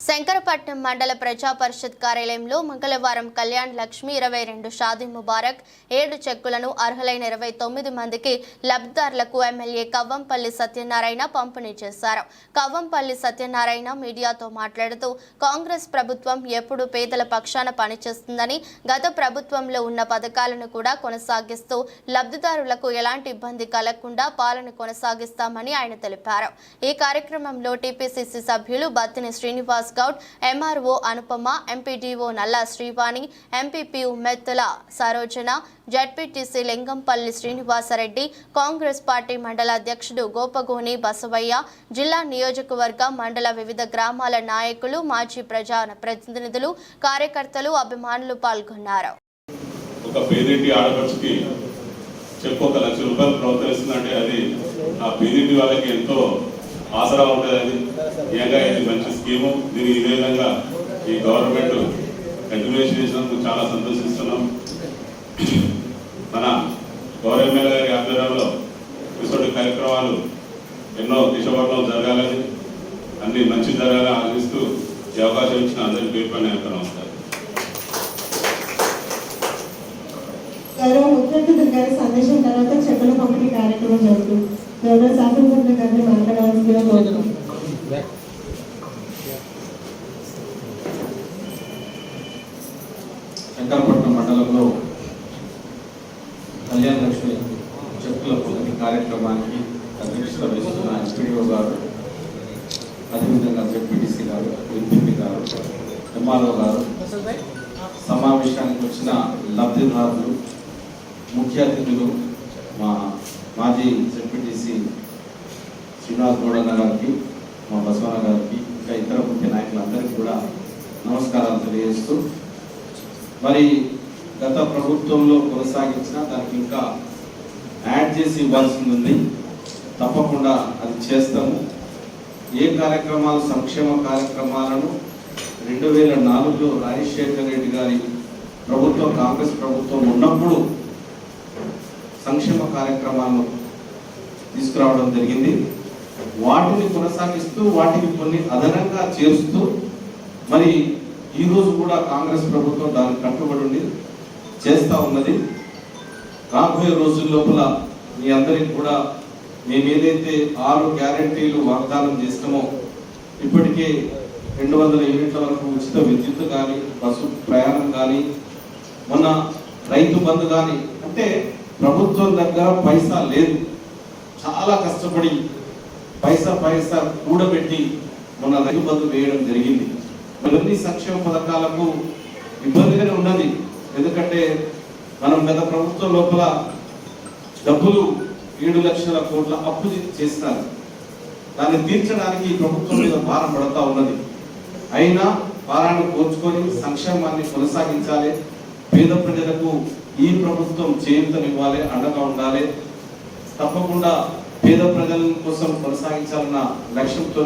శంకరపట్నం మండల ప్రజా పరిషత్ కార్యాలయంలో మంగళవారం కళ్యాణ్ లక్ష్మి ఇరవై రెండు షాదీ ముబారక్ ఏడు చెక్కులను అర్హులైన ఇరవై తొమ్మిది మందికి లబ్ధిదారులకు ఎమ్మెల్యే కవ్వంపల్లి సత్యనారాయణ పంపిణీ చేశారు. కవ్వంపల్లి సత్యనారాయణ మీడియాతో మాట్లాడుతూ కాంగ్రెస్ ప్రభుత్వం ఎప్పుడు పేదల పక్షాన పనిచేస్తుందని గత ప్రభుత్వంలో ఉన్న పథకాలను కూడా కొనసాగిస్తూ లబ్ధిదారులకు ఎలాంటి ఇబ్బంది కలగకుండా పాలన కొనసాగిస్తామని ఆయన తెలిపారు. ఈ కార్యక్రమంలో టీపీసీసీ సభ్యులు Battini Srinivas Goud MRO Anupama MPDO Nalla Srivani MPP Mettula Sarojana ZPTC Lingampalli Srinivasa Reddy Congress party మండల అధ్యక్షుడు గోపగోని బసవయ్య జిల్లా నియోజకవర్గ మండల వివిధ గ్రామాల నాయకులు మాజీ ప్రజా ప్రతినిధులు కార్యకర్తలు అభిమానులు పాల్గొన్నారు. ఒక పేదింటి ఆడపడుచుకి చెప్పు ఒక లక్ష రూపాయలు ప్రోత్సహిస్తుందంటే అది ఆ పేదింటి వాళ్ళకి ఎంతో ఆసరా ఉంటుంది అది. నిజంగా ఇది మంచి స్కీము. దీన్ని ఇదే విధంగా ఈ గవర్నమెంట్ కంటిన్యూషన్ చేసినందుకు చాలా సంతోషిస్తున్నాం. మన గౌరవ ఎమ్మెల్యే గారి ఆధ్వర్యంలో ఇటువంటి కార్యక్రమాలు ఎన్నో దిశపట్నం జరగాలని అన్ని మంచి జరగాలని ఆశిస్తూ ఈ అవకాశం ఇచ్చిన అందరి పేరు పైన యొక్క నమస్కారం. గౌరవ ముఖ్యమంత్రి గారి సందేశం తర్వాత చెక్కల పంపిణీ కార్యక్రమం జరుగుతుంది. గౌరవ శాసనసభ్యులు గారిని మాట్లాడాల్సిందిగా కోరుతున్నాం శంకరపట్నం మండలంలో కళ్యాణ లక్ష్మి చెప్పుల పొందని కార్యక్రమానికి అధ్యక్షత వహిస్తున్న ఎస్పీడీఓ గారు అదేవిధంగా జెడ్పీటీసీ గారు ఎంపీపీ గారు ఎంఆర్ఓ గారు సమావేశానికి వచ్చిన లబ్ధిదారులు ముఖ్య అతిథులు మా మాజీ జెడ్పీటీసీ శ్రీనివాస్ గౌడన్న గారికి మా బసవన్న గారికి ఇంకా ఇతర ముఖ్య నాయకులందరికీ కూడా నమస్కారాలు తెలియజేస్తూ మరి గత ప్రభుత్వంలో కొనసాగించిన దానికి ఇంకా యాడ్ చేసి ఇవ్వాల్సింది ఉంది. తప్పకుండా అది చేస్తాము. ఏ కార్యక్రమాలు సంక్షేమ కార్యక్రమాలను రెండు వేల నాలుగులో రాజశేఖర్ రెడ్డి గారి ప్రభుత్వం కాంగ్రెస్ ప్రభుత్వం ఉన్నప్పుడు సంక్షేమ కార్యక్రమాలను తీసుకురావడం జరిగింది. వాటిని కొనసాగిస్తూ వాటికి కొన్ని అదనంగా చేస్తూ మరి ఈరోజు కూడా కాంగ్రెస్ ప్రభుత్వం దానికి కట్టుబడి ఉండి చేస్తూ ఉన్నది. రాబోయే రోజుల లోపల మీ అందరికి కూడా మేము ఏదైతే ఆరు గ్యారంటీలు వాగ్దానం చేస్తామో ఇప్పటికే రెండు వందల యూనిట్ల వరకు ఉచిత విద్యుత్ కానీ బస్సు ప్రయాణం కానీ మొన్న రైతు బంధు కానీ అంటే ప్రభుత్వం దగ్గర పైసా లేదు. చాలా కష్టపడి పైసా పైసా కూడబెట్టి మన రైతు బంధు వేయడం జరిగింది. మరిన్ని సంక్షేమ పథకాలకు ఇబ్బందిగానే ఉన్నది. ఎందుకంటే మనం గత ప్రభుత్వం లోపల డబ్బులు ఏడు లక్షల కోట్ల అప్పు చేస్తారు. దాన్ని తీర్చడానికి ప్రభుత్వం మీద భారం పడతా ఉన్నది. అయినా భారాన్ని కోర్చుకొని సంక్షేమాన్ని కొనసాగించాలి. పేద ప్రజలకు ఈ ప్రభుత్వం చేయూతనివ్వాలి అండగా ఉండాలి. తప్పకుండా పేద ప్రజల కోసం కొనసాగించాలన్న లక్ష్యంతో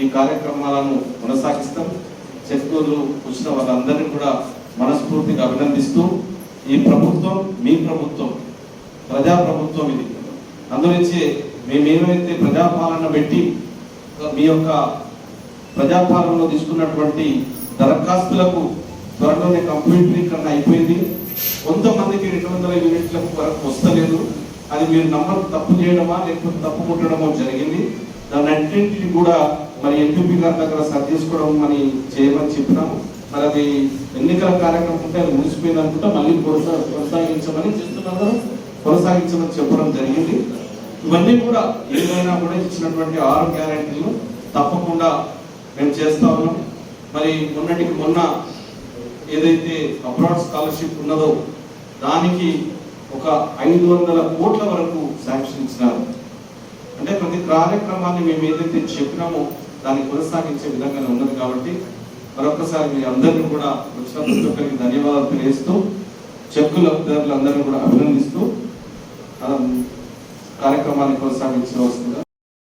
ఈ కార్యక్రమాలను కొనసాగిస్తాం. చెక్కులు వచ్చిన వాళ్ళందరినీ కూడా మనస్ఫూర్తిగా అభినందిస్తూ ఈ ప్రభుత్వం మీ ప్రభుత్వం ప్రజా ప్రభుత్వం ఇది అందునుంచి మేమేమైతే ప్రజాపాలన పెట్టి మీ యొక్క ప్రజాపాలనలో తీసుకున్నటువంటి దరఖాస్తులకు త్వరలోనే కంప్యూటరీకరణ అయిపోయింది. కొంతమందికి రెండు వందల యూనిట్లకు వరకు వస్తలేదు. అది మీరు నమ్మకం తప్పు చేయడమా లేకపోతే తప్పు కొట్టడమో జరిగింది. దాని అన్నింటిని కూడా మరి ఎంపీపీ గారి దగ్గర సరి చేసుకోవడం మరి చేయమని చెప్పినాము. మరి అది ఎన్నికల కార్యక్రమం ఉంటే అది ముగిసిపోయింది అనుకుంటా మళ్ళీ కొనసా కొనసాగించమని చేస్తున్నారు కొనసాగించమని చెప్పడం జరిగింది. ఇవన్నీ కూడా ఏదైనా కూడా ఇచ్చినటువంటి ఆరు గ్యారెంటీలు తప్పకుండా మేము చేస్తా ఉన్నాం. మరి మొన్నటికి మొన్న ఏదైతే అబ్రాడ్ స్కాలర్షిప్ ఉన్నదో దానికి ఒక ఐదు వందల కోట్ల వరకు శాంక్షన్ ఇచ్చినారు. అంటే ప్రతి కార్యక్రమాన్ని మేము ఏదైతే చెప్పినామో దాన్ని కొనసాగించే విధంగానే ఉన్నది కాబట్టి మరొకసారి మీ అందరినీ కూడా వచ్చిన ప్రతి ఒక్కరికి ధన్యవాదాలు తెలియజేస్తూ చెక్కుల అందరిని కూడా అభినందిస్తూ ఆ, కార్యక్రమాన్ని కొనసాగించవలసిందిగా